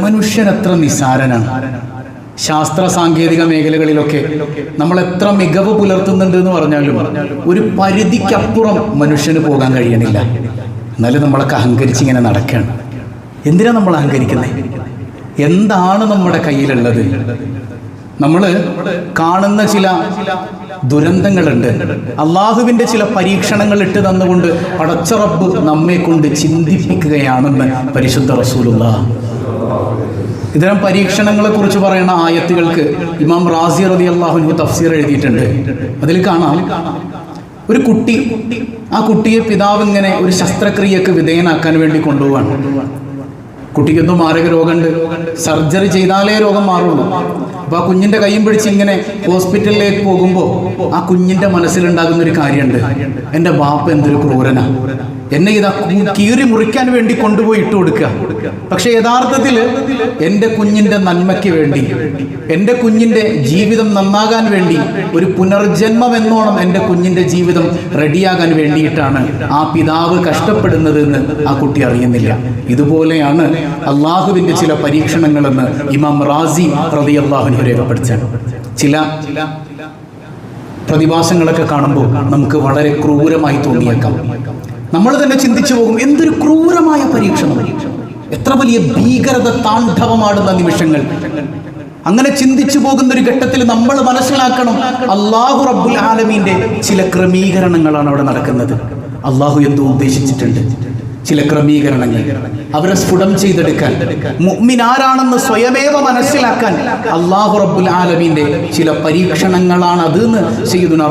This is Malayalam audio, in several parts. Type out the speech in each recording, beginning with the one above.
മനുഷ്യൻ എത്ര നിസാരനാണ്. ശാസ്ത്ര സാങ്കേതിക മേഖലകളിലൊക്കെ നമ്മൾ എത്ര മികവ് പുലർത്തുന്നുണ്ട് എന്ന് പറഞ്ഞാലും ഒരു പരിധിക്കപ്പുറം മനുഷ്യന് പോകാൻ കഴിയണില്ല. എന്നാലും നമ്മളൊക്കെ അഹങ്കരിച്ച് ഇങ്ങനെ നടക്കുകയാണ് എന്തിനാ നമ്മൾ അഹങ്കരിക്കുന്നത് എന്താണ് നമ്മുടെ കയ്യിലുള്ളത്? നമ്മൾ കാണുന്ന ചില ദുരന്തങ്ങളുണ്ട്. അള്ളാഹുവിന്റെ ചില പരീക്ഷണങ്ങൾ ഇട്ട് തന്നുകൊണ്ട് പടച്ചറപ്പ് നമ്മെ കൊണ്ട് ചിന്തിപ്പിക്കുകയാണെന്ന് പരിശുദ്ധ റസൂലുള്ള. ഇത്തരം പരീക്ഷണങ്ങളെ കുറിച്ച് പറയുന്ന ആയത്തുകൾക്ക് ഇമാം റാസി റതി അള്ളാഹുനു തഫ്സീർ എഴുതിയിട്ടുണ്ട്. അതിൽ കാണാം ഒരു കുട്ടി ആ കുട്ടിയെ പിതാവ് ഇങ്ങനെ ഒരു ശസ്ത്രക്രിയക്ക് വിധേയനാക്കാൻ വേണ്ടി കൊണ്ടുപോവാണ്. കുട്ടിക്കൊന്നും മാരക രോഗമുണ്ട്. സർജറി ചെയ്താലേ രോഗം മാറുള്ളൂ. അപ്പൊ ആ കുഞ്ഞിന്റെ കൈയും പിടിച്ച് ഇങ്ങനെ ഹോസ്പിറ്റലിലേക്ക് പോകുമ്പോൾ ആ കുഞ്ഞിന്റെ മനസ്സിലുണ്ടാകുന്ന ഒരു കാര്യമുണ്ട്. എന്റെ ബാപ്പ എന്തൊരു ക്രൂരനാ. എന്നെ ഇതാ കീറി മുറിക്കാൻ വേണ്ടി കൊണ്ടുപോയി ഇട്ട് കൊടുക്കുക. പക്ഷെ യഥാർത്ഥത്തിൽ എന്റെ കുഞ്ഞിന്റെ നന്മയ്ക്ക് വേണ്ടി എന്റെ കുഞ്ഞിന്റെ ജീവിതം നന്നാകാൻ വേണ്ടി ഒരു പുനർജന്മം എന്നോണം എന്റെ കുഞ്ഞിന്റെ ജീവിതം റെഡിയാകാൻ വേണ്ടിയിട്ടാണ് ആ പിതാവ് കഷ്ടപ്പെടുന്നത് എന്ന് ആ കുട്ടി അറിയുന്നില്ല. ഇതുപോലെയാണ് അള്ളാഹുവിന്റെ ചില പരീക്ഷണങ്ങളെന്ന് ഇമാം റാസി പ്രതി അള്ളാഹുവിനെ രേഖപ്പെടുത്താണ് ചില പ്രതിഭാസങ്ങളൊക്കെ കാണുമ്പോൾ നമുക്ക് വളരെ ക്രൂരമായി തോന്നിയേക്കാം. നമ്മൾ തന്നെ ചിന്തിച്ചു പോകും എന്തൊരു ക്രൂരമായ പരീക്ഷണം. എത്ര വലിയ ഭീകരത താണ്ഡവമാടുന്ന നിമിഷങ്ങൾ. അങ്ങനെ ചിന്തിച്ചു പോകുന്ന ഒരു ഘട്ടത്തിൽ നമ്മൾ മനസ്സിലാക്കണം അള്ളാഹു റബ്ബുൽ ആലമീന്റെ ചില ക്രമീകരണങ്ങളാണ് അവിടെ നടക്കുന്നത്. അള്ളാഹു എന്തോ ഉദ്ദേശിച്ചിട്ടുണ്ട്. ചില ക്രമീകരണങ്ങൾ. അവരെ സ്ഫുടം ചെയ്തെടുക്കാൻ. മുഅ്മിൻ ആരാണെന്ന് സ്വയമേവ മനസ്സിലാക്കാൻ അള്ളാഹു റബ്ബുൽ ആലമീന്റെ ചില പരീക്ഷണങ്ങളാണ് അത് എന്ന് സയ്യിദുന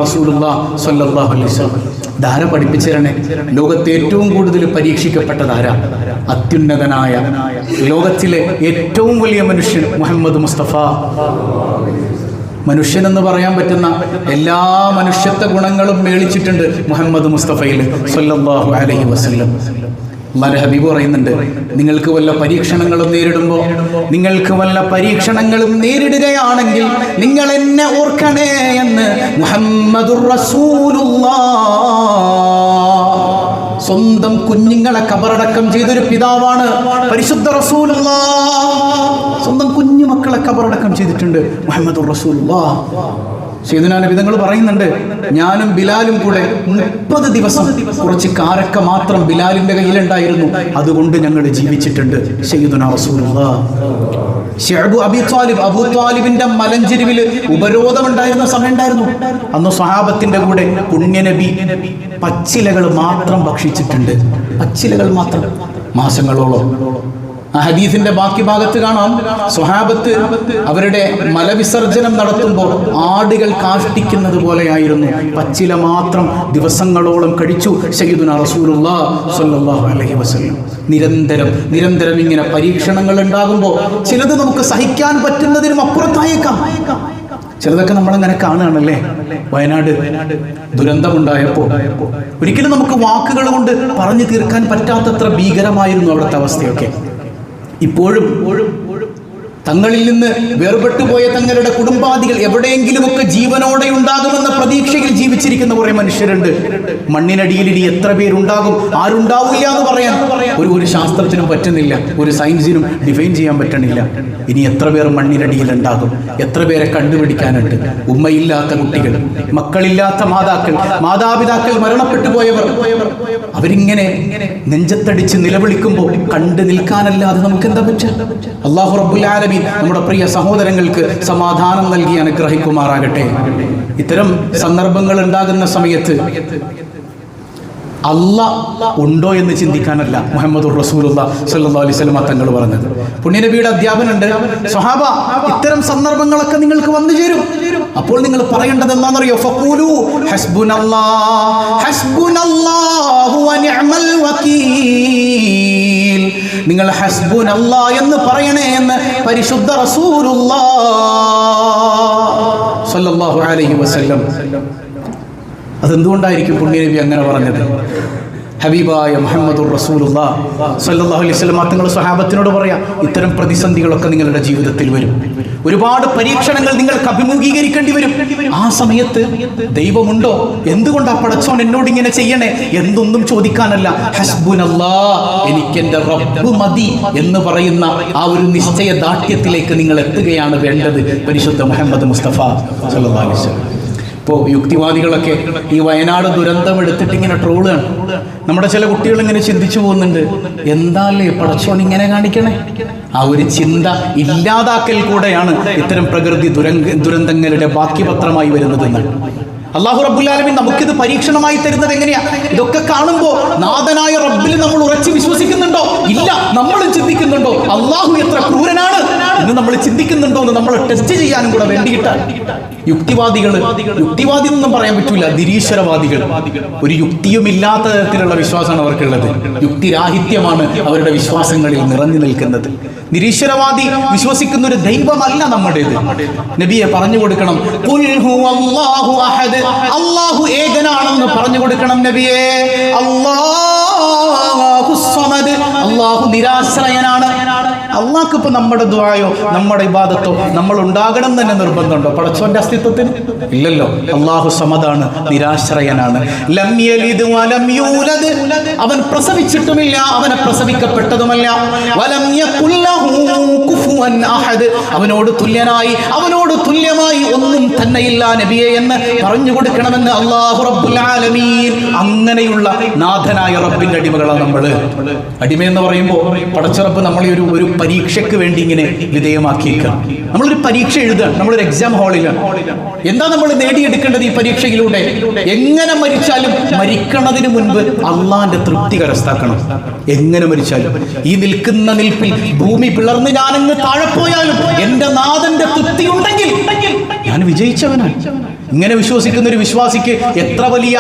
സ്വല്ലല്ലാഹു അലൈഹി വസല്ലം. ധാര പഠിപ്പിച്ചിരണേ? ലോകത്തെ ഏറ്റവും കൂടുതൽ പരീക്ഷിക്കപ്പെട്ട ധാര അത്യുന്നതനായ ലോകത്തിലെ ഏറ്റവും വലിയ മനുഷ്യൻ മുഹമ്മദ് മുസ്തഫ. മനുഷ്യൻ എന്ന് പറയാൻ പറ്റുന്ന എല്ലാ മനുഷ്യത്വ ഗുണങ്ങളും മേളിച്ചിട്ടുണ്ട് മുഹമ്മദ് മുസ്തഫയിൽ സല്ലല്ലാഹു അലൈഹി വസല്ലം. അള്ളാന്റെ ഹബീബ് പറയുന്നുണ്ട് നിങ്ങൾക്ക് വല്ല പരീക്ഷണങ്ങളും നേരിടുമ്പോൾ നിങ്ങൾക്ക് വല്ല പരീക്ഷണങ്ങളും നേരിടുകയാണെങ്കിൽ നിങ്ങൾ എന്നെ ഓർക്കണേ എന്ന് മുഹമ്മദുർ റസൂലുള്ളാഹ് സ്വന്തം കുഞ്ഞുങ്ങളെ കബറടക്കം ചെയ്തൊരു പിതാവാണ് പരിശുദ്ധ റസൂലുള്ള. സ്വന്തം കുഞ്ഞു മക്കളെ കബറടക്കം ചെയ്തിട്ടുണ്ട് മുഹമ്മദ് റസൂലുള്ള. സീതനാന വിധങ്ങൾ പറയുന്നുണ്ട് ഞാനും ബിലാലും കൂടെ മുപ്പത് ദിവസം കുറച്ച് കാരക്ക മാത്രം ബിലാലിന്റെ കയ്യിലുണ്ടായിരുന്നു. അതുകൊണ്ട് ഞങ്ങൾ ജീവിച്ചിട്ടുണ്ട് സയ്യിദുന റസൂലുള്ള. ഷെഅബു അബി ത്വാലിബ് അബൂ ത്വാലിബിന്റെ മലഞ്ചെരുവിൽ ഉപരോധമുണ്ടായിരുന്ന സമയം ഉണ്ടായിരുന്നു അന്ന് സ്വഹാബത്തിന്റെ കൂടെ പുണ്യനബി പച്ചിലകൾ മാത്രം ഭക്ഷിച്ചിട്ടുണ്ട്. പച്ചിലകൾ മാത്രം. മാസങ്ങളോളം. ആ ഹദീസിന്റെ ബാക്കി ഭാഗത്ത് കാണാം. സ്വഹാബത്ത് അവരുടെ മലവിസർജനം നടത്തുമ്പോൾ ആടുകൾ കാഷ്ടിക്കുന്നത് പോലെയായിരുന്നു. പച്ചില മാത്രം ദിവസങ്ങളോളം കഴിച്ചു ഷഹീദുന അലൈഹി വസല്ലം. നിരന്തരം നിരന്തരം ഇങ്ങനെ പരീക്ഷണങ്ങൾ ഉണ്ടാകുമ്പോൾ ചിലത് നമുക്ക് സഹിക്കാൻ പറ്റുന്നതിനും അപ്പുറത്തായേക്കാം. ചിലതൊക്കെ നമ്മളങ്ങനെ കാണുകയാണല്ലേ വയനാട് ദുരന്തമുണ്ടായപ്പോൾ. ഒരിക്കലും നമുക്ക് വാക്കുകൾ കൊണ്ട് പറഞ്ഞു തീർക്കാൻ പറ്റാത്തത്ര ഭീകരമായിരുന്നു അവിടുത്തെ അവസ്ഥയൊക്കെ. ഇപ്പോഴും തങ്ങളിൽ നിന്ന് വേർപെട്ടു പോയ തങ്ങളുടെ കുടുംബാദികൾ എവിടെയെങ്കിലുമൊക്കെ ജീവനോടെ ഉണ്ടാകുമെന്ന പ്രതീക്ഷയിൽ ജീവിച്ചിരിക്കുന്ന കുറെ മനുഷ്യരുണ്ട്. മണ്ണിനടിയിൽ ഇനി എത്ര പേരുണ്ടാകും? ആരുണ്ടാവില്ല എന്ന് പറയാൻ ഒരു ഒരു ശാസ്ത്രത്തിനും പറ്റുന്നില്ല. ഒരു സയൻസിനും ഡിഫൈൻ ചെയ്യാൻ പറ്റണില്ല. ഇനി എത്ര പേർ മണ്ണിനടിയിൽ ഉണ്ടാകും എത്ര പേരെ കണ്ടുപിടിക്കാനുണ്ട്? ഉമ്മയില്ലാത്ത കുട്ടികൾ മക്കളില്ലാത്ത മാതാക്കൾ മാതാപിതാക്കൾ മരണപ്പെട്ടു പോയവർ. അവരിങ്ങനെ നെഞ്ചത്തടിച്ച് നിലവിളിക്കുമ്പോൾ കണ്ടു നിൽക്കാനല്ലാതെ നമുക്ക് എന്താ പറ്റുക അള്ളാഹു ആലമീൻ നമ്മുടെ പ്രിയ സഹോദരങ്ങൾക്ക് സമാധാനം നൽകി അനുഗ്രഹിക്കുമാറാകട്ടെ. ഇത്തരം സന്ദർഭങ്ങൾ ഉണ്ടാകുന്ന സമയത്ത് അല്ല ഉണ്ടോ എന്ന് ചിന്തിക്കാനല്ല മുഹമ്മദ് റസൂലുള്ള അലൈഹി വസല്ലം തങ്ങൾ പറഞ്ഞത്. പുണ്യനബിയുടെ അധ്യാപനുണ്ട് സ്വഹാബ ഇത്തരം സന്ദർഭങ്ങളൊക്കെ നിങ്ങൾക്ക് വന്നു ചേരും. അപ്പോൾ നിങ്ങൾ പറയേണ്ടത് എന്താണെന്നറിയോ? ഫഖൂലു ഹസ്ബുനല്ലാഹ് ഹസ്ബുനല്ലാഹു വനിഅമൽ വകീൽ നിങ്ങൾ ഹസ്ബുനല്ലാ എന്ന് പറയണേ എന്ന് പരിശുദ്ധ റസൂലുള്ളാഹി സല്ലല്ലാഹു അലൈഹി വസല്ലം. അതെന്തുകൊണ്ടായിരിക്കും പുണ്യനബി അങ്ങനെ പറഞ്ഞത്? ഹബീബായ മുഹമ്മദുർ റസൂലുള്ള. സല്ലാഹു അലൈഹി വസല്ലം തങ്ങൾ സ്വഹാബത്തിനോട് പറയാം ഇത്തരം പ്രതിസന്ധികളൊക്കെ നിങ്ങളുടെ ജീവിതത്തിൽ വരും. ഒരുപാട് പരീക്ഷണങ്ങൾ നിങ്ങൾക്ക് അഭിമുഖീകരിക്കേണ്ടി വരും. ആ സമയത്ത് ദൈവമുണ്ടോ? എന്തുകൊണ്ടാ പടച്ചോൻ എന്നോട് ഇങ്ങനെ ചെയ്യണേ? എന്തൊന്നും ചോദിക്കാനല്ല. ഹസ്ബുനല്ലാ എനിക്ക് എന്റെ റബ്ബ് മതി എന്ന് പറയുന്ന ആ ഒരു നിശ്ചയ ദാഠ്യത്തിലേക്ക് നിങ്ങൾ എത്തുകയാണ് വേണ്ടത് പരിശുദ്ധ മുഹമ്മദ് മുസ്തഫ സല്ലല്ലാഹു അലൈഹി വസല്ലം. ഇപ്പോൾ യുക്തിവാദികളൊക്കെ ഈ വയനാട് ദുരന്തം എടുത്തിട്ട് ഇങ്ങനെ ട്രോളാണ് നമ്മുടെ ചില കുട്ടികൾ ഇങ്ങനെ ചിന്തിച്ചു പോകുന്നുണ്ട്. എന്താല്ലേ പടച്ചോൻ ഇങ്ങനെ കാണിക്കണേ? ആ ഒരു ചിന്ത ഇല്ലാതാക്കൽ കൂടെയാണ് ഇത്തരം പ്രകൃതി ദുരങ്ക ദുരന്തങ്ങളുടെ ബാക്കിപത്രമായി വരുന്നതെന്ന് അള്ളാഹു റബ്ബുല്ലാലമീൻ നമുക്കിത് പരീക്ഷണമായി തരുന്നത് എങ്ങനെയാ? ഇതൊക്കെ കാണുമ്പോൾ നാഥനായ റബ്ബിൽ നമ്മൾ ഉറച്ചു വിശ്വസിക്കുന്നുണ്ടോ? ഇല്ല നമ്മൾ ചിന്തിക്കുന്നുണ്ടോ? അള്ളാഹു എത്ര ക്രൂരനാണ്? എന്ന് നമ്മൾ ചിന്തിക്കുന്നുണ്ടോ എന്ന് നമ്മൾ ടെസ്റ്റ് ചെയ്യാനും കൂടെ വേണ്ടിയിട്ട് യുക്തിവാദികൾ യുക്തിവാദി എന്നൊന്നും പറയാൻ പറ്റൂല നിരീശ്വരവാദികൾ. ഒരു യുക്തിയും ഇല്ലാത്ത തരത്തിലുള്ള വിശ്വാസമാണ് അവർക്കുള്ളത്. യുക്തിരാഹിത്യമാണ് അവരുടെ വിശ്വാസങ്ങളിൽ നിറഞ്ഞു നിൽക്കുന്നത്. നിരീശ്വരവാദി വിശ്വസിക്കുന്ന ഒരു ദൈവമല്ല നമ്മുടേത്. നബിയെ പറഞ്ഞു കൊടുക്കണം. അള്ളാഹു ഹുവല്ലാഹു അഹദ്." അല്ലാഹു ഏകനാണെന്ന് പറഞ്ഞു കൊടുക്കണം നബിയെ. അല്ലാഹു സമദ് അള്ളാഹു നിരാശ്രയനാണ്. അള്ളാഹ്ക്ക് ഇപ്പൊ നമ്മുടെ ദ്വായോ നമ്മുടെ ഇബാദത്തോ നമ്മൾ ഉണ്ടാകണം തന്നെ നിർബന്ധമുണ്ടോ? പടച്ചോന്റെ അസ്തിത്വത്തിന് ഇല്ലല്ലോ. അള്ളാഹു സമതാണ് നിരാശ്രയനാണ്. അവൻ പ്രസവിച്ചിട്ടുമില്ല അവനെ പ്രസവിക്കപ്പെട്ടതുമല്ല. അവനോട് തുല്യനായി അവനോട് തുല്യമായി ഒന്നും തന്നെയില്ല നബിയെ എന്ന് പറഞ്ഞു കൊടുക്കണമെന്ന് അള്ളാഹു ആലമീൻ. അങ്ങനെയുള്ള നാഥനായ റബ്ബിന്റെ അടിമകളാണ് നമ്മൾ അടിമ എന്ന് പറയുമ്പോൾ പടച്ചിറപ്പ് നമ്മളെ ഒരു ഒരു പരീക്ഷയ്ക്ക് വേണ്ടി ഇങ്ങനെ വിധേയമാക്കിയേക്കാം നമ്മളൊരു പരീക്ഷ എഴുതാണ് നമ്മളൊരു എക്സാം ഹാളിലാണ് എന്താ നമ്മൾ നേടിയെടുക്കേണ്ടത് ഈ പരീക്ഷയിലൂടെ? എങ്ങനെ മരിച്ചാലും മരിക്കണതിന് മുൻപ് അള്ളാന്റെ തൃപ്തി കരസ്ഥാക്കണം. എങ്ങനെ മരിച്ചാലും. ഈ നിൽക്കുന്ന നിൽപ്പിൽ ഭൂമി പിളർന്ന് ഞാനങ്ങ് താഴെ പോയാലും എന്റെ നാഥന്റെ തൃപ്തി ഉണ്ടെങ്കിൽ ഞാൻ വിജയിച്ചവനാണ് ഇങ്ങനെ വിശ്വസിക്കുന്ന ഒരു വിശ്വാസിക്ക് എത്ര വലിയ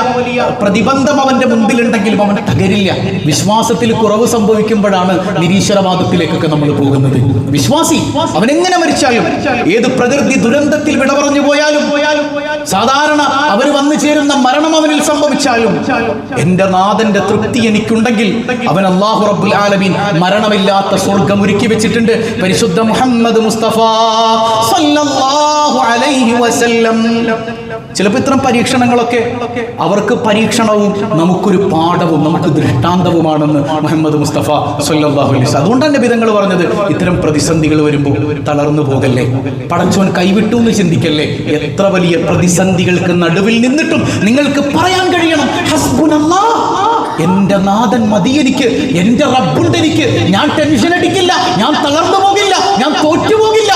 പ്രതിബന്ധം അവന്റെ മുമ്പിലുണ്ടെങ്കിലും അവൻ തകരില്ല. വിശ്വാസത്തിൽ കുറവ് സംഭവിക്കുമ്പോഴാണ് നിരീശ്വരവാദത്തിലേക്കൊക്കെ നമ്മൾ പോകുന്നത്. വിശ്വാസി അവൻ എങ്ങനെ മരിച്ചാലും ഏത് പ്രകൃതി ദുരന്തത്തിൽ വിട പറഞ്ഞു പോയാലും സാധാരണ അവർ വന്നു ചേരുന്ന മരണം അവനിൽ സംഭവിച്ചാലും എന്റെ നാഥന്റെ തൃപ്തി എനിക്കുണ്ടെങ്കിൽ അവൻ അള്ളാഹു റബ്ബുൽ ആലമീൻ മരണമില്ലാത്ത സ്വർഗം ഒരുക്കി വെച്ചിട്ടുണ്ട്. പരിശുദ്ധ മുഹമ്മദ് മുസ്തഫ സല്ലല്ലാഹു അലൈഹി വസല്ലം. ചിലപ്പോൾ ഇത്തരം പരീക്ഷണങ്ങളൊക്കെ അവർക്ക് പരീക്ഷണവും നമുക്കൊരു പാഠവും നമുക്ക് ദൃഷ്ടാന്തവുമാണെന്ന് മുഹമ്മദ് മുസ്തഫ അലൈഹി അതുകൊണ്ട് അതുകൊണ്ടാണ് വിധങ്ങൾ പറഞ്ഞത് ഇത്തരം പ്രതിസന്ധികൾ വരുമ്പോൾ തളർന്നു പോകല്ലേ? പടച്ചോൻ കൈവിട്ടു എന്ന് ചിന്തിക്കല്ലേ? എത്ര വലിയ പ്രതിസന്ധികൾക്ക് നടുവിൽ നിന്നിട്ടും നിങ്ങൾക്ക് പറയാൻ കഴിയണം. എന്റെ നാഥൻ മതി എനിക്ക് എന്റെ റബ്ബുണ്ട് എനിക്ക്. ഞാൻ ടെൻഷൻ അടിക്കില്ല ഞാൻ തളർന്നു പോകില്ല ഞാൻ തോറ്റുപോകില്ല.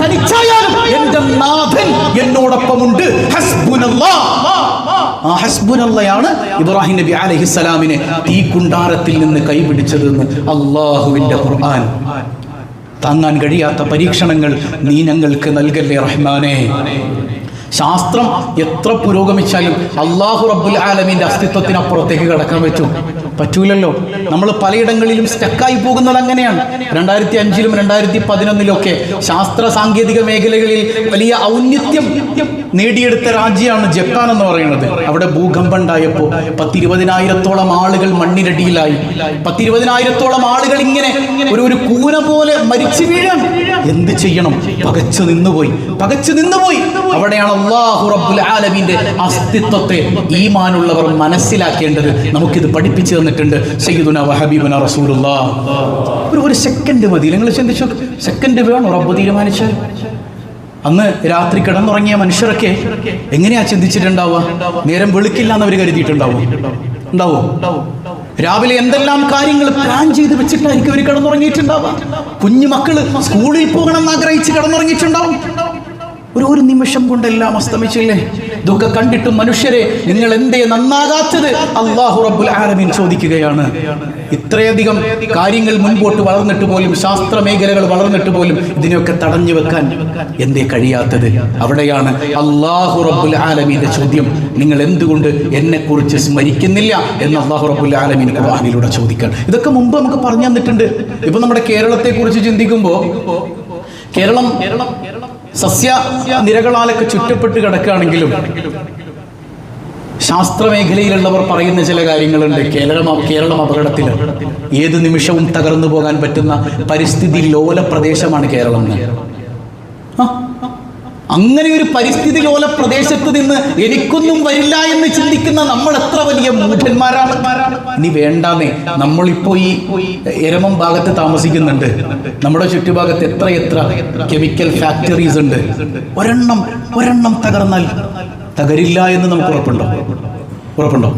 തനിച്ചായാലും എന്റെ നാഥൻ എന്നോടൊപ്പമുണ്ട്. ആ ഹസ്ബുനല്ലയാണ് ഇബ്രാഹിം നബി അലഹിസ്സലാമിനെ തീ കുണ്ടാരത്തിൽ നിന്ന് കൈപിടിച്ചതെന്ന് അള്ളാഹുവിന്റെ ഖുർആൻ. താങ്ങാൻ കഴിയാത്ത പരീക്ഷണങ്ങൾ നീ ഞങ്ങൾക്ക് നൽകല്ലേ റഹ്മാനെ. ശാസ്ത്രം എത്ര പുരോഗമിച്ചാലും അള്ളാഹു റബ്ബുൽ ആലമീന്റെ അസ്തിത്വത്തിനപ്പുറത്തേക്ക് കടക്കാൻ പറ്റും. പറ്റൂലല്ലോ. നമ്മൾ പലയിടങ്ങളിലും സ്റ്റക്കായി പോകുന്നത് അങ്ങനെയാണ്. രണ്ടായിരത്തി അഞ്ചിലും രണ്ടായിരത്തി പതിനൊന്നിലും ഒക്കെ ശാസ്ത്ര സാങ്കേതിക മേഖലകളിൽ വലിയ ഔന്നിത്യം നേടിയെടുത്ത രാജ്യമാണ് ജപ്പാൻ എന്ന് പറയുന്നത്. അവിടെ ഭൂകമ്പം ഉണ്ടായപ്പോൾ പത്തിരുപതിനായിരത്തോളം ആളുകൾ മണ്ണിനടിയിലായി. പത്തിരുപതിനായിരത്തോളം ആളുകൾ ഇങ്ങനെ ഒരു ഒരു കൂന പോലെ മരിച്ചു വീഴാൻ എന്ത് ചെയ്യണം? പകച്ചു നിന്നുപോയി. പകച്ചു നിന്നുപോയി. അവിടെയാണ് അള്ളാഹു റബ്ബുൽ ആലമീന്റെ അസ്തിത്വത്തെ ഈമാനുള്ളവർ മനസ്സിലാക്കേണ്ടത്. നമുക്കിത് പഠിപ്പിച്ചു തന്നിട്ടുണ്ട് സയ്യിദുന വഹബീബന റസൂലുള്ളാ. ഒരു ഒരു സെക്കൻഡ് മതി. നിങ്ങൾ ചിന്തിച്ചു സെക്കൻഡ് വേണം? റബ്ബ് തീരുമാനിച്ചാൽ. അന്ന് രാത്രി കിടന്നുറങ്ങിയ മനുഷ്യരൊക്കെ എങ്ങനെയാ ചിന്തിച്ചിട്ടുണ്ടാവുക? നേരം വെളുക്കില്ല എന്ന് അവർ കരുതിയിട്ടുണ്ടാവും? ഉണ്ടാവും? രാവിലെ എന്തെല്ലാം കാര്യങ്ങൾ പ്ലാൻ ചെയ്ത് വെച്ചിട്ടായിരിക്കും അവർ കിടന്നുറങ്ങിയിട്ടുണ്ടാവുക? കുഞ്ഞു മക്കൾ സ്കൂളിൽ പോകണം എന്ന് ആഗ്രഹിച്ച് കിടന്നുറങ്ങിയിട്ടുണ്ടാവും. ഒരു ഒരു നിമിഷം കൊണ്ടെല്ലാം അസ്തമിച്ചില്ലേ? ഇതൊക്കെ കണ്ടിട്ടും മനുഷ്യരെ നിങ്ങൾ എന്തേ നന്നാകാത്തത്? അള്ളാഹു റബ്ബുൽ ആലമീൻ ചോദിക്കുകയാണ്. ഇത്രയധികം കാര്യങ്ങൾ മുൻപോട്ട് വളർന്നിട്ട് പോലും ശാസ്ത്ര മേഖലകൾ വളർന്നിട്ട് പോലും ഇതിനെയൊക്കെ തടഞ്ഞു വെക്കാൻ എന്തേ കഴിയാത്തത്? അവിടെയാണ് അള്ളാഹു റബ്ബുൽ ആലമീന്റെ ചോദ്യം. നിങ്ങൾ എന്തുകൊണ്ട് എന്നെ കുറിച്ച് സ്മരിക്കുന്നില്ല എന്ന് അള്ളാഹു റബ്ബുൽ ആലമീൻ ഖുർആനിലൂടെ ചോദിക്കാൻ. ഇതൊക്കെ മുമ്പ് നമുക്ക് പറഞ്ഞു തന്നിട്ടുണ്ട്. ഇപ്പൊ നമ്മുടെ കേരളത്തെ കുറിച്ച് കേരളം കേരളം സസ്യ നിരകളാലൊക്കെ ചുറ്റപ്പെട്ട് കിടക്കുകയാണെങ്കിലും ശാസ്ത്ര മേഖലയിലുള്ളവർ പറയുന്ന ചില കാര്യങ്ങളുണ്ട്. കേരളം കേരളം അപകടത്തിൽ ഏത് നിമിഷവും തകർന്നു പോകാൻ പറ്റുന്ന പരിസ്ഥിതി ലോല പ്രദേശമാണ് കേരളം അങ്ങനെ ഒരു പരിസ്ഥിതി ലോല പ്രദേശത്ത് നിന്ന് എനിക്കൊന്നും വരില്ല എന്ന് ചിന്തിക്കുന്ന നമ്മൾ എത്ര വലിയ മൂഢന്മാരാണ്? ഇനി വേണ്ടാന്നേ. നമ്മളിപ്പോ ഈ എരമം ഭാഗത്ത് താമസിക്കുന്നുണ്ട്. നമ്മുടെ ചുറ്റുഭാഗത്ത് എത്ര എത്ര കെമിക്കൽ ഫാക്ടറീസ് ഉണ്ട്. ഒരെണ്ണം ഒരെണ്ണം തകർന്നാൽ തകരില്ല എന്ന് നമുക്ക് ഉറപ്പുണ്ടോ? ഉറപ്പുണ്ടോ?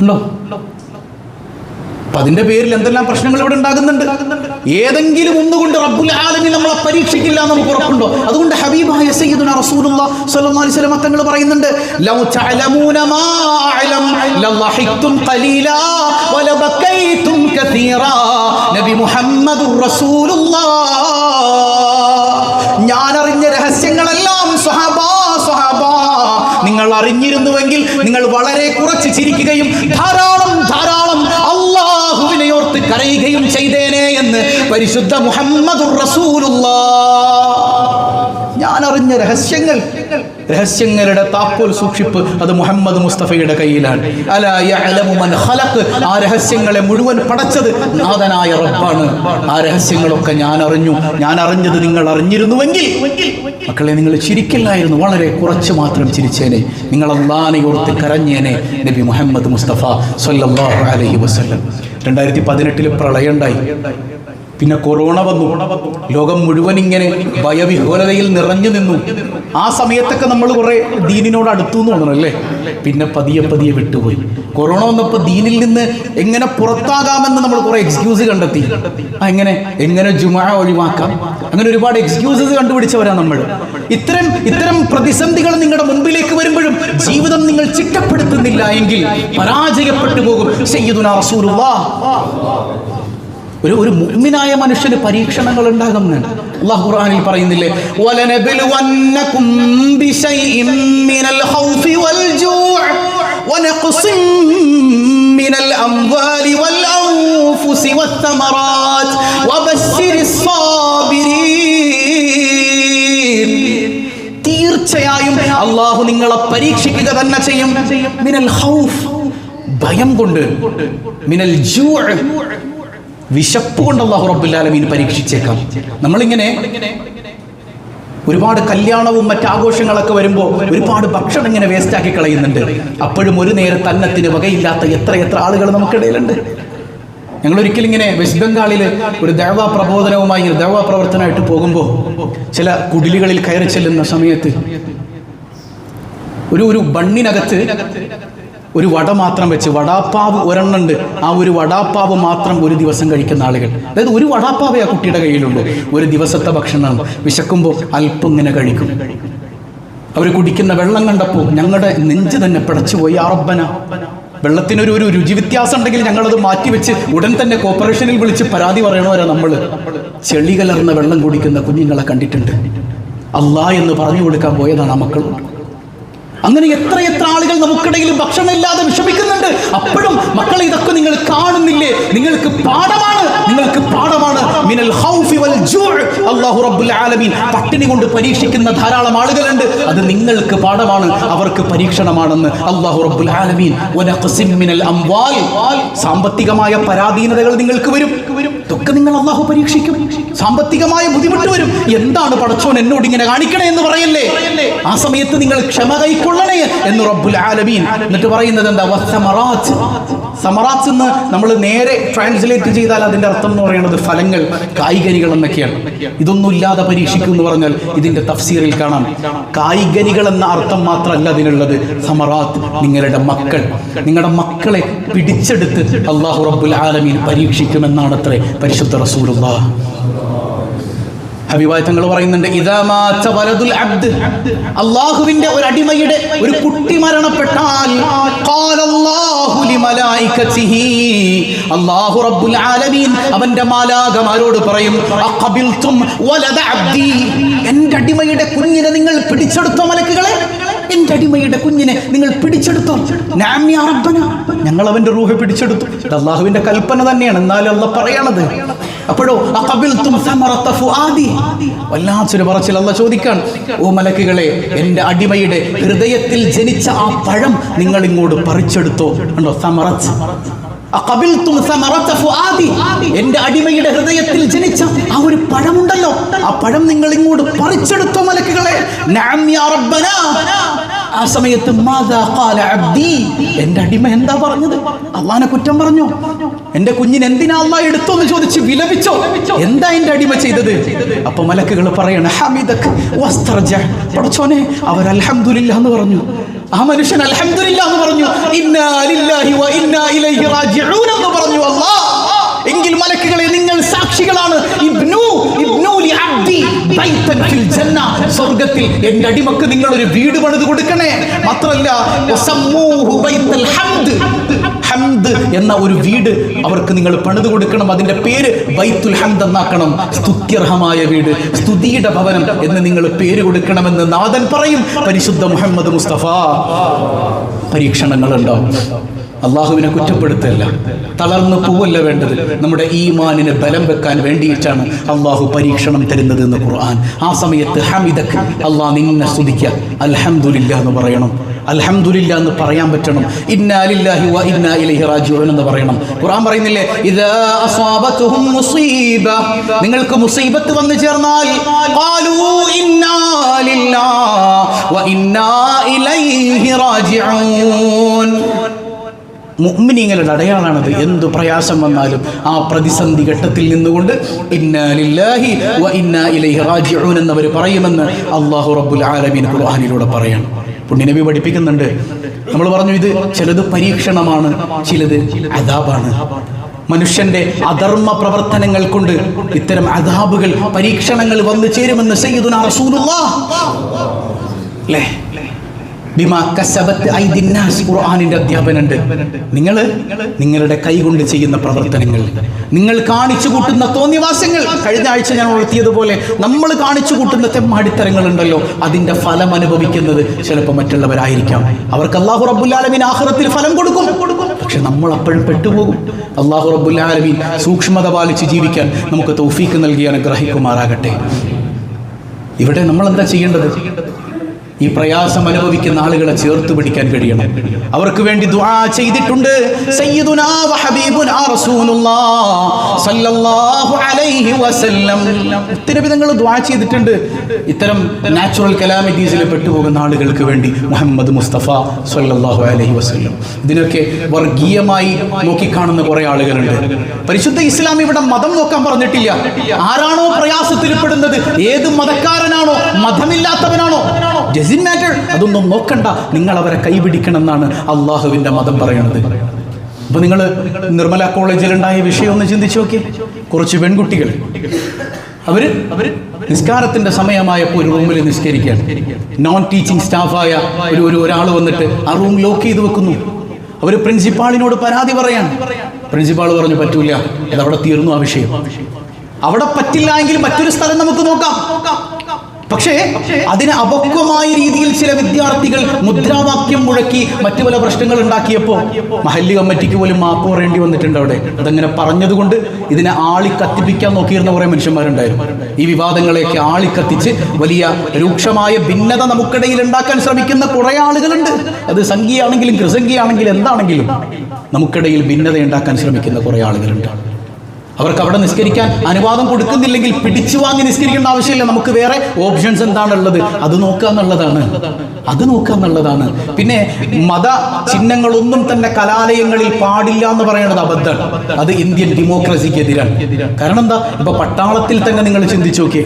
ഉണ്ടോ? അപ്പൊ അതിന്റെ പേരിൽ എന്തെല്ലാം പ്രശ്നങ്ങൾ ഇവിടെ ഉണ്ടാകുന്നുണ്ട്? ഏതെങ്കിലും ഒന്നുകൊണ്ട് റബ്ബുൽ ആലമി നമ്മളെ പരീക്ഷിക്കില്ല എന്ന് നമുക്ക് ഉറപ്പുണ്ടോ? അതുകൊണ്ട് ഹബീബായ സയ്യിദുന റസൂലുള്ള സല്ലല്ലാഹു അലൈഹി വസല്ലം തങ്ങൾ പറയുന്നുണ്ട് ലൗ തഅലമൂന മാ അഅലം ലളഹിഖ്തും ഖലീലാ വലബക്കൈതും കസീറാ നബി മുഹമ്മദുർ റസൂലുള്ള. ഞാൻ അറിഞ്ഞ രഹസ്യങ്ങളെല്ലാം സ്വഹാബാ സ്വഹാബാ. നിങ്ങൾ അറിഞ്ഞിരുന്നുവെങ്കിൽ നിങ്ങൾ വളരെ കുറച്ച് ചിരിക്കുകയും ധാരാളം കരയുകയും ചെയ്തേനെ എന്ന് പരിശുദ്ധ മുഹമ്മദ് ഞാൻ അറിഞ്ഞ രഹസ്യങ്ങൾ. രഹസ്യങ്ങളുടെ താക്കോൽ സൂക്ഷിപ്പ് അത് മുഹമ്മദ് മുസ്തഫയുടെ കയ്യിലാണ്. ആ രഹസ്യങ്ങളെ മുഴുവൻ പടച്ചത് നാഥനായ റബ്ബാണ്. ആ രഹസ്യങ്ങളൊക്കെ ഞാൻ അറിഞ്ഞു ഞാൻ അറിഞ്ഞത് നിങ്ങൾ അറിഞ്ഞിരുന്നുവെങ്കിൽ മക്കളെ നിങ്ങൾ ചിരിക്കില്ലായിരുന്നു. വളരെ കുറച്ച് മാത്രം ചിരിച്ചേനെ. നിങ്ങൾ അള്ളാനെ ഓർത്ത് കരഞ്ഞേനെ നബി മുഹമ്മദ് മുസ്തഫ സല്ലല്ലാഹു അലൈഹി വസല്ലം. രണ്ടായിരത്തി പതിനെട്ടിൽ പ്രളയമുണ്ടായി. പിന്നെ കൊറോണ വന്നു. ലോകം മുഴുവൻ ഇങ്ങനെ ഭയവിഹോലതയിൽ നിറഞ്ഞു നിന്നു. ആ സമയത്തൊക്കെ നമ്മൾ കുറെ ദീനിനോട് അടുത്തു എന്ന് തോന്നണം അല്ലേ പിന്നെ പതിയെ പതിയെ വിട്ടുപോയി. കൊറോണ വന്നപ്പോൾ ദീനിൽ നിന്ന് എങ്ങനെ പുറത്താകാമെന്ന് നമ്മൾ കുറെ എക്സ്ക്യൂസ് കണ്ടെത്തി. എങ്ങനെ? എങ്ങനെ ജുമാ ഒഴിവാക്കാം? അങ്ങനെ ഒരുപാട് എക്സ്ക്യൂസസ് കണ്ടുപിടിച്ചവരാ നമ്മൾ. ഇത്തരം ഇത്തരം പ്രതിസന്ധികൾ നിങ്ങളുടെ മുമ്പിലേക്ക് വരുമ്പോഴും ജീവിതം നിങ്ങൾ ചിട്ടപ്പെടുത്തുന്നില്ല എങ്കിൽ പരാജയപ്പെട്ടു പോകും. റസൂലുള്ളാഹ് ഒരു ഒരു മുഅ്മിനായ മനുഷ്യന് പരീക്ഷണങ്ങൾ ഉണ്ടാകുന്നുണ്ട് അല്ലാഹു ഖുർആനിൽ പറയുന്നില്ലേ ബിശൈഇൻ മിനൽ ഖൗഫി വൽ മിനൽ അംവാലി വൽ അൻഫുസി സാബിരീൻ. തീർച്ചയായും അള്ളാഹു നിങ്ങളെ പരീക്ഷിക്കുക തന്നെ ചെയ്യും. മിനൽ ഖൗഫ് ഭയം കൊണ്ട്. മിനൽ ജൂഅ് വിശപ്പ് കൊണ്ട് അള്ളാഹു റബ്ബുല്ലാലമീൻ പരീക്ഷിച്ചേക്കാം. നമ്മളിങ്ങനെ ഒരുപാട് കല്യാണവും മറ്റാഘോഷങ്ങളൊക്കെ വരുമ്പോൾ ഒരുപാട് ഭക്ഷണം ഇങ്ങനെ വേസ്റ്റാക്കി കളയുന്നുണ്ട്. അപ്പോഴും ഒരു നേരത്തെ അന്നത്തിന് വകയില്ലാത്ത എത്ര എത്ര ആളുകൾ നമുക്കിടയിലുണ്ട്. ഞങ്ങൾ ഒരിക്കലും ഇങ്ങനെ വെസ്റ്റ് ബംഗാളിൽ ഒരു ദേവാ പ്രബോധനവുമായി ഒരു ദേവാ പ്രവർത്തനമായിട്ട് പോകുമ്പോൾ ചില കുടിലുകളിൽ കയറി ചെല്ലുന്ന സമയത്ത് ഒരു ഒരു ബണ്ണിനകത്ത് ഒരു വട മാത്രം വെച്ച് വടാപ്പാവ് ഒരെണ്ണുണ്ട്. ആ ഒരു വടാപ്പാവ് മാത്രം ഒരു ദിവസം കഴിക്കുന്ന ആളുകൾ. അതായത് ഒരു വടാപ്പാവേ ആ കുട്ടിയുടെ കയ്യിലുള്ളൂ. ഒരു ദിവസത്തെ ഭക്ഷണം വിശക്കുമ്പോൾ അല്പം ഇങ്ങനെ കഴിക്കും. അവർ കുടിക്കുന്ന വെള്ളം കണ്ടപ്പോൾ ഞങ്ങളുടെ നെഞ്ച് തന്നെ പിടച്ചുപോയി അറബന വെള്ളത്തിനൊരു ഒരു രുചി വ്യത്യാസം ഉണ്ടെങ്കിൽ ഞങ്ങളത് മാറ്റിവെച്ച് ഉടൻ തന്നെ കോർപ്പറേഷനിൽ വിളിച്ച് പരാതി പറയണവരാ നമ്മൾ ചെളി കലർന്ന വെള്ളം കുടിക്കുന്ന കുഞ്ഞുങ്ങളെ കണ്ടിട്ടുണ്ട്. അല്ലാ എന്ന് പറഞ്ഞു കൊടുക്കാൻ പോയതാണ് ആ മക്കളോട് അങ്ങനെ എത്ര എത്ര ആളുകൾ നമുക്കിടയിൽ ഭക്ഷണമില്ലാതെ വിഷമിക്കുന്നുണ്ട്. അപ്പോഴും മക്കളെ ഇതൊക്കെ നിങ്ങൾ കാണുന്നില്ലേ? നിങ്ങൾക്ക് പാഠമാണ്. നിങ്ങൾക്ക് പാഠമാണ്. മിനൽ ഖൗഫി വൽ അള്ളാഹു റബ്ബുൽ ആലമീൻ പട്ടിണി കൊണ്ട് പരീക്ഷിക്കുന്ന ധാരാളം ആളുകളുണ്ട്. അത് നിങ്ങൾക്ക് പാഠമാണ്. അവർക്ക് പരീക്ഷണമാണെന്ന് അല്ലാഹു റബ്ബുൽ ആലമീൻ. മിനൽ സാമ്പത്തികമായ പരാധീനതകൾ നിങ്ങൾക്ക് വരും. ഇതൊക്കെ നിങ്ങൾ അള്ളാഹു പരീക്ഷിക്കും. സാമ്പത്തികമായ ബുദ്ധിമുട്ട് വരും. എന്താണ് പടച്ചോൻ എന്നോട് ഇങ്ങനെ കാണിക്കണേ എന്ന് പറയല്ലേ? ആ സമയത്ത് നിങ്ങൾ ക്ഷമ കൈക്കൊള്ളണേ എന്ന് റബ്ബുൽ ആലമീൻ. എന്നിട്ട് പറയുന്നത് എന്താ? സമറാച്ച് സമറാത്ത്. എന്ന് നമ്മൾ നേരെ ട്രാൻസ്ലേറ്റ് ചെയ്താൽ അതിന്റെ അർത്ഥം എന്ന് പറയുന്നത് ഫലങ്ങൾ കായികനികൾ എന്നൊക്കെയാണ്. ഇതൊന്നും ഇല്ലാതെ പരീക്ഷിക്കും എന്ന് പറഞ്ഞാൽ ഇതിന്റെ തഫ്സീറിൽ കാണാം. കായികനികൾ എന്ന അർത്ഥം മാത്രമല്ല അതിനുള്ളത്. സമറാത്ത് നിങ്ങളുടെ മക്കൾ. നിങ്ങളുടെ മക്കളെ പിടിച്ചെടുത്ത് അള്ളാഹു റബ്ബുൽ ആലമീൻ പരീക്ഷിക്കുമെന്നാണ് അത്രേ പരിശുദ്ധ റസൂലുള്ള. ഹബീബായ തങ്ങൾ പറയുന്നുണ്ട് ഇദാ വലതുൽ അബ്ദ്. അള്ളാഹുവിന്റെ ഒരു അടിമയുടെ ഒരു കുട്ടി മരണപ്പെട്ടാൽ അല്ലാഹു റബ്ബുൽ ആലമീൻ അവന്റെ മാലാകമാരോട് പറയും അബ്ദി. എന്റെ അടിമയുടെ കുഞ്ഞിനെ നിങ്ങൾ പിടിച്ചെടുത്തോ മലക്കുകളെ? എന്റെ അടിമയുടെ കുഞ്ഞിനെ നിങ്ങൾ പിടിച്ചെടുത്തോ? ഞങ്ങൾ അവന്റെ റൂഹ പിടിച്ചെടുത്തു. അള്ളാഹുവിന്റെ കൽപ്പന തന്നെയാണ്. എന്നാലും അല്ല പറയണത്. അപ്പോഴോ പറച്ചിൽ അല്ല ചോദിക്കാൻ. ഓ മലക്കുകളെ എന്റെ അടിമയുടെ ഹൃദയത്തിൽ ജനിച്ച ആ പഴം നിങ്ങൾ ഇങ്ങോട്ട് പറിച്ചെടുത്തോ? കണ്ടോ? സമറത്ത്. എന്റെ അടിമയുടെ ഹൃദയത്തിൽ ജനിച്ച ആ ഒരു പഴമുണ്ടല്ലോ. ആ പഴം നിങ്ങൾ ഇങ്ങോട്ട് പറിച്ചെടുത്തോ മലക്കുകളെ. ആ സമയത്ത് എന്റെ അടിമ എന്താ പറഞ്ഞത്? അള്ളാനെ കുറ്റം പറഞ്ഞോ? എന്റെ കുഞ്ഞിന് എന്തിനാ അള്ളാ എടുത്തോ എന്ന് ചോദിച്ച് വിലപിച്ചോ? എന്താ എന്റെ അടിമ ചെയ്തത്? അപ്പൊ മലക്കുകൾ പറയണ ഹമീദക് അവർ അൽഹംദുലില്ലാ എന്ന് പറഞ്ഞു. ആ മനുഷ്യൻ അൽഹംദുലില്ലാ എന്ന് പറഞ്ഞു. എന്ന് പറഞ്ഞു അല്ലാഹ്. എങ്കിൽ മലക്കുകളെ നിങ്ങൾ സാക്ഷികളാണ്. ഇബ്നു ഇബ്നു ജന്ന. സ്വർഗത്തിൽ എന്റെ അടിമക്ക് നിങ്ങൾ ഒരു വീട് പണിത് കൊടുക്കണേ. ബൈത്തൽ ഹംദ്. ഹംദ് എന്ന ഒരു വീട് അവർക്ക് നിങ്ങൾ പണിത് കൊടുക്കണം. അതിന്റെ പേര് ബൈത്തുൽ ഹംദ് എന്നാക്കണം. സ്തുത്യർഹമായ വീട് സ്തുതിയുടെ ഭവനം എന്ന് നിങ്ങൾ പേര് കൊടുക്കണമെന്ന് നാഥൻ പറയും. പരിശുദ്ധ മുഹമ്മദ് മുസ്തഫ. പരീക്ഷണങ്ങളുണ്ടോ അള്ളാഹുവിനെ കുറ്റപ്പെടുത്തല്ല. തളർന്നു പോവല്ല വേണ്ടത്. നമ്മുടെ ഈമാനിനെ ബലം വെക്കാൻ വേണ്ടിയിട്ടാണ് അള്ളാഹു പരീക്ഷണം തരുന്നത് എന്ന് ഖുർആൻ. ആ സമയത്ത് ഹമിദക്ക് അള്ളാഹ് നിന്നെ സ്തുതിക്കുക അൽഹംദുലില്ല എന്ന് പറയണം. അൽഹംദുലില്ല എന്ന് പറയാൻ പറ്റണം. ഇന്നാ ലില്ലാഹി വ ഇന്നാ ഇലൈഹി റാജിഊൻ എന്ന് പറയണം. ഖുർആൻ പറയുന്നില്ലേ? ഇദാ അസാബതുഹും മുസീബ. നിങ്ങൾക്ക് മുസീബത്ത് വന്നു ചേർന്നാൽ ഖാലൂ ഇന്നാ വ ഇന്നാ ഇലൈഹി റാജിഊൻ. മുഅ്മിനീങ്ങളുടെ അടയാളാണത്. എന്ത് പ്രയാസം വന്നാലും ആ പ്രതിസന്ധി ഘട്ടത്തിൽ നിന്നുകൊണ്ട് ഇന്നാലില്ലാഹി വ ഇന്നാ ഇലൈഹി റാജിഊൻ എന്നവർ പറയുമെന്ന് അല്ലാഹു റബ്ബുൽ ആലമീൻ ഖുർആനിലൂടെ പറയണം. പുണ്യനബി പഠിപ്പിക്കുന്നുണ്ട്. നമ്മൾ പറഞ്ഞു ഇത് ചിലത് പരീക്ഷണമാണ് ചിലത് അദാബാണ്. മനുഷ്യന്റെ അധർമ്മ പ്രവർത്തനങ്ങൾ കൊണ്ട് ഇത്തരം അദാബുകൾ പരീക്ഷണങ്ങൾ വന്നു ചേരുമെന്ന് സയ്യിദുനാ റസൂലുള്ളാഹ്. അല്ലേ? ഖുർആനിന്റെ അധ്യാപനമുണ്ട്. നിങ്ങൾ നിങ്ങളുടെ കൈകൊണ്ട് ചെയ്യുന്ന പ്രവർത്തനങ്ങൾ നിങ്ങൾ കാണിച്ചു കൂട്ടുന്ന തോന്നിവാസങ്ങൾ. കഴിഞ്ഞ ആഴ്ച ഞാൻ ഉയർത്തിയതുപോലെ നമ്മൾ കാണിച്ചു കൂട്ടുന്ന തെമ്മാടിത്തരങ്ങൾ ഉണ്ടല്ലോ അതിന്റെ ഫലം അനുഭവിക്കുന്നത് ചിലപ്പോൾ മറ്റുള്ളവരായിരിക്കാം. അവർക്ക് അള്ളാഹു റബ്ബുല്ലാലമീൻ ആഹ്റത്തിൽ ഫലം കൊടുക്കും. പക്ഷെ നമ്മൾ അപ്പോഴും പെട്ടുപോകും. അള്ളാഹു റബ്ബുല്ലാലമീൻ സൂക്ഷ്മത പാലിച്ച് ജീവിക്കാൻ നമുക്ക് തൗഫീക്ക് നൽകി അനുഗ്രഹിക്കുമാറാകട്ടെ. ഇവിടെ നമ്മൾ എന്താ ചെയ്യേണ്ടത്? ഈ പ്രയാസം അനുഭവിക്കുന്ന ആളുകളെ ചേർത്ത് പിടിക്കാൻ കഴിയണം. അവർക്ക് വേണ്ടി ദുആ ചെയ്തിട്ടുണ്ട്. സയ്യിദുനാ വ ഹബീബുനാ റസൂലുള്ളാഹ് അലൈഹി വസല്ലം. ദുആ ചെയ്തിട്ടുണ്ട്. ഇത്തരം നാച്ചുറൽ കലാമിറ്റീസിൽ പെട്ടുപോകുന്ന ആളുകൾക്ക് വേണ്ടി മുഹമ്മദ് മുസ്തഫ സല്ലല്ലാഹു അലൈഹി വസല്ലം. ഇതിനൊക്കെ വർഗീയമായി നോക്കിക്കാണുന്ന കുറെ ആളുകളുണ്ട്. പരിശുദ്ധ ഇസ്ലാം ഇവിടെ മതം നോക്കാൻ പറഞ്ഞിട്ടില്ല. ആരാണോ പ്രയാസത്തിൽപ്പെടുന്നത്? ഏത് മതക്കാരനാണോ? മതമില്ലാത്തവനാണോ? ഡസിൻ മാറ്റർ അതൊന്നും നോക്കണ്ട. നിങ്ങൾ അവരെ കൈപിടിക്കണം എന്നാണ് അള്ളാഹുവിന്റെ മതം പറയുന്നത്. അപ്പൊ നിങ്ങൾ നിർമ്മല കോളേജിലുണ്ടായ വിഷയം ഒന്ന് ചിന്തിച്ചു നോക്കി കുറച്ച് പെൺകുട്ടികൾ. അവർ അവർ നിസ്കാരത്തിന്റെ സമയമായപ്പോൾ ഒരു റൂമിൽ നിസ്കരിക്കാൻ നോൺ ടീച്ചിങ് സ്റ്റാഫായ ഒരു ഒരു ഒരാൾ വന്നിട്ട് ആ റൂം ലോക്ക് ചെയ്ത് വെക്കുന്നു. അവർ പ്രിൻസിപ്പാളിനോട് പരാതി പറയാൻ പ്രിൻസിപ്പാൾ പറഞ്ഞു പറ്റൂല. അതവിടെ തീർന്നു ആ വിഷയം. അവിടെ പറ്റില്ല എങ്കിൽ മറ്റൊരു സ്ഥലം നമുക്ക് നോക്കാം. പക്ഷേ അതിന് അപക്വമായ രീതിയിൽ ചില വിദ്യാർത്ഥികൾ മുദ്രാവാക്യം മുഴക്കി മറ്റു പല പ്രശ്നങ്ങൾ ഉണ്ടാക്കിയപ്പോൾ മഹല്ല് കമ്മിറ്റിക്ക് പോലും മാപ്പ് പറയേണ്ടി വന്നിട്ടുണ്ട് അവിടെ. അതങ്ങനെ പറഞ്ഞതുകൊണ്ട് ഇതിനെ ആളി കത്തിപ്പിക്കാൻ നോക്കിയിരുന്ന കുറേ മനുഷ്യന്മാരുണ്ടായിരുന്നു. ഈ വിവാദങ്ങളെയൊക്കെ ആളി കത്തിച്ച് വലിയ രൂക്ഷമായ ഭിന്നത നമുക്കിടയിൽ ഉണ്ടാക്കാൻ ശ്രമിക്കുന്ന കുറേ ആളുകളുണ്ട്. അത് സംഖ്യയാണെങ്കിലും കൃസംഖ്യയാണെങ്കിലും എന്താണെങ്കിലും നമുക്കിടയിൽ ഭിന്നത ഉണ്ടാക്കാൻ ശ്രമിക്കുന്ന കുറേ ആളുകളുണ്ട്. അവർക്ക് അവിടെ നിസ്കരിക്കാൻ അനുവാദം കൊടുക്കുന്നില്ലെങ്കിൽ പിടിച്ചു വാങ്ങി നിസ്കരിക്കേണ്ട ആവശ്യമില്ല. നമുക്ക് വേറെ ഓപ്ഷൻസ് എന്താണുള്ളത്? അത് നോക്കുക എന്നുള്ളതാണ്. അത് നോക്കുക എന്നുള്ളതാണ്. പിന്നെ മത ചിഹ്നങ്ങളൊന്നും തന്നെ കലാലയങ്ങളിൽ പാടില്ല എന്ന് പറയുന്നത് അബദ്ധമാണ് അത് ഇന്ത്യൻ ഡെമോക്രസിക്ക് എതിരാണ് കാരണം എന്താ? ഇപ്പൊ പട്ടാളത്തിൽ തന്നെ നിങ്ങൾ ചിന്തിച്ചു നോക്കിയേ.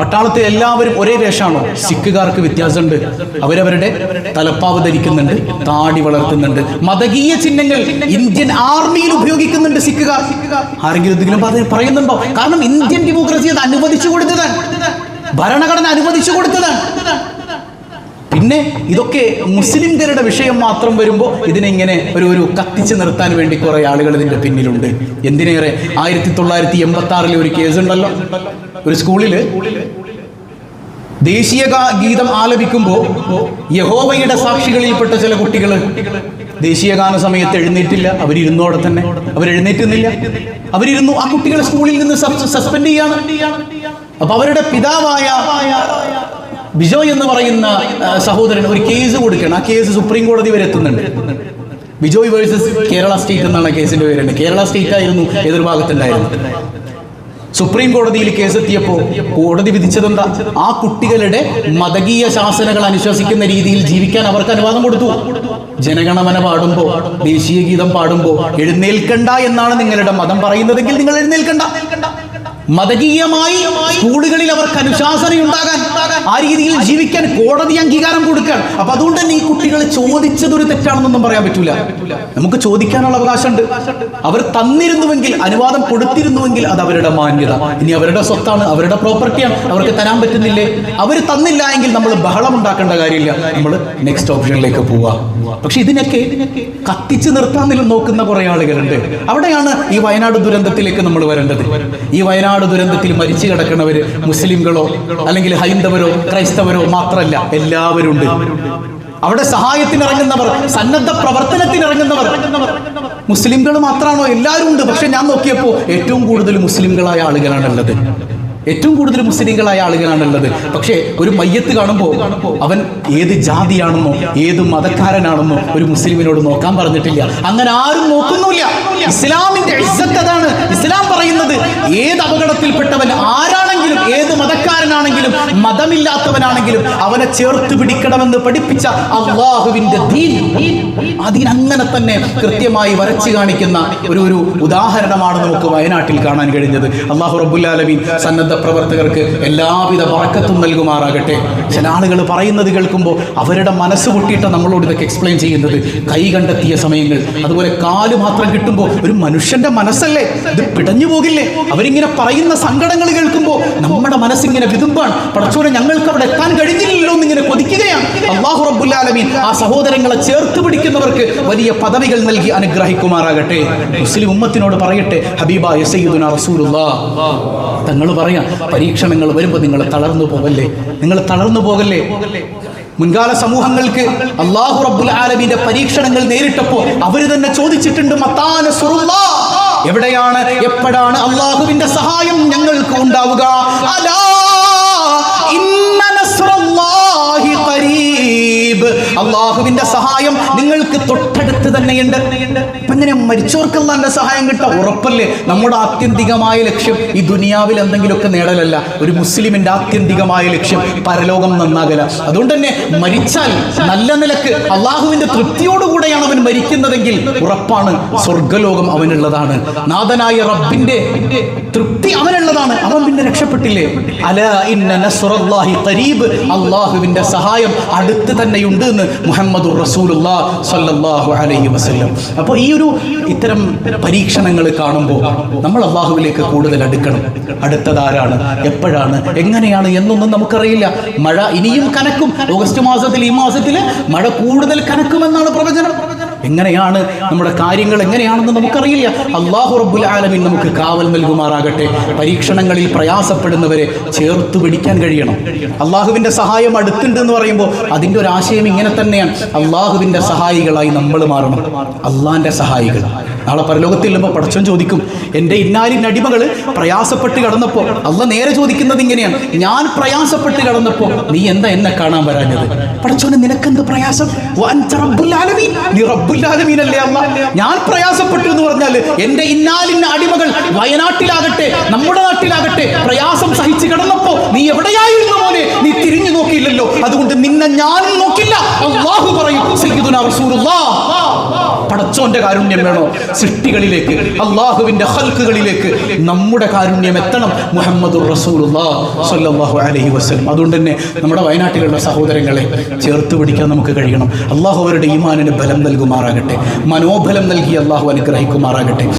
പട്ടാളത്തിൽ എല്ലാവരും ഒരേ വേഷമാണോ സിഖുകാർക്ക് വ്യത്യാസമുണ്ട്. അവരവരുടെ തലപ്പാവ് ധരിക്കുന്നുണ്ട് താടി വളർത്തുന്നുണ്ട്. മതകീയ ചിഹ്നങ്ങൾ ഇന്ത്യൻ ആർമിയിൽ ഉപയോഗിക്കുന്നുണ്ട് സിഖുകാർ. ആരെങ്കിലും എന്തെങ്കിലും പറയുന്നുണ്ടോ? കാരണം ഇന്ത്യൻ ഡെമോക്രസി അത് അനുവദിച്ചു കൊടുത്തതാണ്. ഭരണഘടന അനുവദിച്ചു കൊടുത്തതാണ്. പിന്നെ ഇതൊക്കെ മുസ്ലിംകരുടെ വിഷയം മാത്രം വരുമ്പോൾ ഇതിനെങ്ങനെ ഒരു ഒരു കത്തിച്ച് നിർത്താൻ വേണ്ടി കുറേ ആളുകൾ ഇതിന്റെ പിന്നിലുണ്ട്. എന്തിനേറെ? ആയിരത്തി തൊള്ളായിരത്തി എൺപത്തി ആറിലെ ഒരു കേസ് ഉണ്ടല്ലോ ഒരു സ്കൂളിൽ ദേശീയ ഗീതം ആലപിക്കുമ്പോൾ യഹോവയുടെ സാക്ഷികളിൽപ്പെട്ട ചില കുട്ടികൾ ദേശീയഗാന സമയത്ത് എഴുന്നേറ്റില്ല. അവരിരുന്നു അവിടെ തന്നെ? അവരെഴുന്നേറ്റുന്നില്ല. അവരിരുന്നു. ആ കുട്ടികളെ സ്കൂളിൽ നിന്ന് സസ്പെൻഡ് ചെയ്യാണ്. അപ്പൊ അവരുടെ പിതാവായ ബിജോയ് എന്ന് പറയുന്ന സഹോദരൻ ഒരു കേസ് കൊടുക്കണം ആ കേസ് സുപ്രീം കോടതി വരെ എത്തുന്നുണ്ട്. ബിജോയ് വേഴ്സസ് കേരള സ്റ്റേറ്റ് എന്നാണ് കേസിന്റെ പേരുണ്ട്. കേരള സ്റ്റേറ്റ് ആയിരുന്നു എതിർഭാഗത്തുണ്ടായിരുന്നത്. സുപ്രീം കോടതിയിൽ കേസെത്തിയപ്പോൾ കോടതി വിധിച്ചതെന്താ? ആ കുട്ടികളുടെ മതകീയ ശാസനകൾ അനുശാസിക്കുന്ന രീതിയിൽ ജീവിക്കാൻ അവർക്ക് അനുവാദം കൊടുത്തു. ജനഗണമന പാടുമ്പോ ദേശീയ ഗീതം പാടുമ്പോ എഴുന്നേൽക്കണ്ട എന്നാണ് നിങ്ങളുടെ മതം പറയുന്നതെങ്കിൽ നിങ്ങൾ എഴുന്നേൽക്കണ്ട. മതകീയമായി സ്കൂളുകളിൽ അവർക്ക് അനുശാസനയുണ്ടാകാൻ ആ രീതിയിൽ ജീവിക്കാൻ കോടതി അംഗീകാരം കൊടുക്കാൻ. അപ്പൊ അതുകൊണ്ട് തന്നെ ഈ കുട്ടികൾ ചോദിച്ചത് ഒരു തെറ്റാണെന്നൊന്നും പറയാൻ പറ്റൂല. നമുക്ക് ചോദിക്കാനുള്ള അവകാശമുണ്ട്. അവർ തന്നിരുന്നുവെങ്കിൽ അനുവാദം കൊടുത്തിരുന്നുവെങ്കിൽ അത് അവരുടെ മാന്യത. ഇനി അവരുടെ സ്വത്താണ് അവരുടെ പ്രോപ്പർട്ടിയാണ് അവർക്ക് തരാൻ പറ്റുന്നില്ലേ? അവർ തന്നില്ല എങ്കിൽ നമ്മൾ ബഹളം ഉണ്ടാക്കേണ്ട കാര്യമില്ല. നമ്മൾ നെക്സ്റ്റ് ഓപ്ഷനിലേക്ക് പോവാ പക്ഷെ ഇതിനൊക്കെ കത്തിച്ച് നിർത്താൻ നോക്കുന്ന കുറേ ആളുകളുണ്ട്. അവിടെയാണ് ഈ വയനാട് ദുരന്തത്തിലേക്ക് നമ്മൾ വരേണ്ടത്. ഈ വയനാട് ദുരന്തത്തിൽ മരിച്ചു കിടക്കുന്നവര് മുസ്ലിംകളോ അല്ലെങ്കിൽ ഹൈന്ദവരോ ക്രൈസ്തവരോ മാത്രമല്ല എല്ലാവരും ഉണ്ട്. അവിടെ സഹായത്തിനിറങ്ങുന്നവർ സന്നദ്ധ പ്രവർത്തനത്തിനിറങ്ങുന്നവർ മുസ്ലിംകൾ മാത്രമാണോ? എല്ലാവരും ഉണ്ട്. പക്ഷെ ഞാൻ നോക്കിയപ്പോൾ ഏറ്റവും കൂടുതൽ മുസ്ലിംകളായ ആളുകളാണുള്ളത്. ഏറ്റവും കൂടുതൽ മുസ്ലിങ്ങളായ ആളുകളാണുള്ളത് പക്ഷേ ഒരു മയ്യത്ത് കാണുമ്പോൾ അവൻ ഏത് ജാതിയാണെന്നോ ഏത് മതക്കാരനാണെന്നോ ഒരു മുസ്ലിമിനോട് നോക്കാൻ പറഞ്ഞിട്ടില്ല. അങ്ങനെ ആരും നോക്കുന്നില്ല ഇസ്ലാമിന്റെ അതാണ് ഇസ്ലാം പറയുന്നത്. ഏത് അപകടത്തിൽപ്പെട്ടവൻ ആരാണെങ്കിലും ഏത് മതക്കാരനാണെങ്കിലും മതമില്ലാത്തവനാണെങ്കിലും അവനെ ചേർത്ത് പിടിക്കണമെന്ന് പഠിപ്പിച്ച അള്ളാഹുവിന്റെ ദീൻ. അതിനങ്ങനെ തന്നെ കൃത്യമായി വരച്ചു കാണിക്കുന്ന ഒരു ഒരു ഉദാഹരണമാണ് നമുക്ക് വയനാട്ടിൽ കാണാൻ കഴിഞ്ഞത്. അള്ളാഹു റബുല്ലാലമീൻ സന്നദ്ധ പ്രവർത്തകർക്ക് എല്ലാവിധ വറക്കത്തും നൽകുമാറാകട്ടെ. ചില ആളുകൾ പറയുന്നത് കേൾക്കുമ്പോൾ അവരുടെ മനസ്സ് പൊട്ടിയിട്ട് നമ്മളോട് ഇതൊക്കെ എക്സ്പ്ലെയിൻ ചെയ്യുന്നത്. കൈ കണ്ടെത്തിയ സമയങ്ങൾ. അതുപോലെ കാൽ മാത്രം കിട്ടുമ്പോൾ ഒരു മനുഷ്യന്റെ മനസ്സല്ലേ? ഇത് പിടഞ്ഞു പോകില്ലേ? അവരിങ്ങനെ പറയുന്ന സങ്കടങ്ങൾ കേൾക്കുമ്പോൾ നമ്മുടെ മനസ്സിങ്ങനെ വിതുമ്പാണ്. പടച്ചോനെ ഞങ്ങൾക്ക് അവിടെ എത്താൻ കഴിഞ്ഞില്ലല്ലോ എന്നിങ്ങനെ കൊതിക്കുകയാണ്. അള്ളാഹു റബ്ബുല്ലാലമീൻ ആ സഹോദരങ്ങളെ ചേർത്ത് പിടിക്കുന്നവർക്ക് വലിയ പദവികൾ നൽകി അനുഗ്രഹിക്കുമാറാകട്ടെ. മുസ്ലിം ഉമ്മത്തിനോട് പറയട്ടെ ഹബീബ യസയ്യുദുന റസൂലുള്ള. തങ്ങൾ പറയാം പരീക്ഷണങ്ങൾ വരുമ്പോൾ നിങ്ങൾ തളർന്നു പോകല്ലേ? നിങ്ങൾ തളർന്നു പോകല്ലേ? മുൻകാല സമൂഹങ്ങൾക്ക് അള്ളാഹു റബ്ബുൽ ആലമിന്റെ പരീക്ഷണങ്ങൾ നേരിട്ടപ്പോൾ അവർ തന്നെ ചോദിച്ചിട്ടുണ്ട് മത്താന എവിടെയാണ് എപ്പോഴാണ് അള്ളാഹുവിന്റെ സഹായം ഞങ്ങൾക്ക് ഉണ്ടാവുക? അലാ ഇന്ന നസ്റല്ലാഹി ഖരീബ് അള്ളാഹുവിന്റെ സഹായം നിങ്ങൾക്ക് തൊട്ടടുത്ത് തന്നെയുണ്ട്. അങ്ങനെ മരിച്ചവർക്ക് അള്ളാന്റെ സഹായം കിട്ടാം. ഉറപ്പല്ലേ? നമ്മുടെ ആത്യന്തികമായ ലക്ഷ്യം ഈ ദുനിയാവിൽ എന്തെങ്കിലുമൊക്കെ നേടലല്ല. ഒരു മുസ്ലിമിന്റെ ആത്യന്തികമായ ലക്ഷ്യം പരലോകം നന്നാകല. അതുകൊണ്ട് തന്നെ മരിച്ചാൽ നല്ല നിലയ്ക്ക് അള്ളാഹുവിന്റെ തൃപ്തിയോടുകൂടെയാണ് അവൻ മരിക്കുന്നതെങ്കിൽ ഉറപ്പാണ് സ്വർഗലോകം അവനുള്ളതാണ്. നാഥനായ റബ്ബിന്റെ തൃപ്തി അവനുള്ളതാണ്. അവൻ പിന്നെ രക്ഷപ്പെട്ടില്ലേ? അല ഇന്ന ഖരീബ് അള്ളാഹുവിന്റെ സഹായം അടുത്ത് തന്നെയുണ്ട് എന്ന് മുഹമ്മദ് സല്ലല്ലാഹു അലൈഹി അപ്പോൾ ഈ ഒരു ഇത്തരം പരീക്ഷണങ്ങൾ കാണുമ്പോൾ നമ്മൾ അള്ളാഹുവിലേക്ക് കൂടുതൽ അടുക്കണം. അടുത്തതാരാണ് എപ്പോഴാണ്? എങ്ങനെയാണ് എന്നൊന്നും നമുക്കറിയില്ല. മഴ ഇനിയും കനക്കും. ഓഗസ്റ്റ് മാസത്തിൽ ഈ മാസത്തിൽ മഴ കൂടുതൽ കനക്കുമെന്നാണ് പ്രവചനം. എങ്ങനെയാണ് നമ്മുടെ കാര്യങ്ങൾ എങ്ങനെയാണെന്ന് നമുക്കറിയില്ല. അള്ളാഹു റബ്ബുൽ ആലമിൻ നമുക്ക് കാവൽ നൽകുമാറാകട്ടെ. പരീക്ഷണങ്ങളിൽ പ്രയാസപ്പെടുന്നവരെ ചേർത്ത് പിടിക്കാൻ കഴിയണം. അള്ളാഹുവിന്റെ സഹായം അടുത്തുണ്ട് എന്ന് പറയുമ്പോൾ അതിന്റെ ഒരു ആശയം ഇങ്ങനെ തന്നെയാണ്. അള്ളാഹുവിന്റെ സഹായികളായി നമ്മൾ മാറണം. അള്ളാഹിന്റെ സഹായികൾ. നാളെ പരലോകത്തിൽ ചെല്ലുമ്പോൾ പടച്ചോൻ ചോദിക്കും എന്റെ ഇന്നാലിൻ അടിമകൾ പ്രയാസപ്പെട്ട് കടന്നപ്പോൾ അല്ല നേരെ ചോദിക്കുന്നത് ഇങ്ങനെയാണ് ഞാൻ പ്രയാസപ്പെട്ട് കടന്നപ്പോൾ നീ എന്താ എന്നെ കാണാൻ വരാഞ്ഞത്? പടച്ചോന് നിനക്കെന്ത് പ്രയാസം. നീ അല്ലേ അല്ലാ ഞാൻ പ്രയാസപ്പെട്ടു എന്ന് പറഞ്ഞാൽ എന്റെ ഇന്നാലിന്ന അടിമകൾ വയനാട്ടിലാകട്ടെ നമ്മുടെ നാട്ടിലാകട്ടെ പ്രയാസം സഹിച്ചു കടന്നപ്പോൾ നീ എവിടെയായിരുന്നു മോനെ? നീ തിരിഞ്ഞു നോക്കിയില്ലല്ലോ. അതുകൊണ്ട് നിന്നെ ഞാനും നോക്കില്ല. അള്ളാഹു പറയും പടച്ചോന്റെ കാരുണ്യം വേണോ? സൃഷ്ടികളിലേക്ക് അള്ളാഹുവിന്റെ ഹൽക്കുകളിലേക്ക് നമ്മുടെ കാരുണ്യം എത്തണം മുഹമ്മദ് അലൈഹി വസല്ലം. അതുകൊണ്ട് തന്നെ നമ്മുടെ വയനാട്ടിലുള്ള സഹോദരങ്ങളെ ചേർത്ത് പിടിക്കാൻ നമുക്ക് കഴിയണം. അള്ളാഹു അവരുടെ ഈമാനിന് ബലം നൽകുമാറാകട്ടെ. മനോബലം നൽകി അള്ളാഹു അനുഗ്രഹിക്കുമാറാകട്ടെ.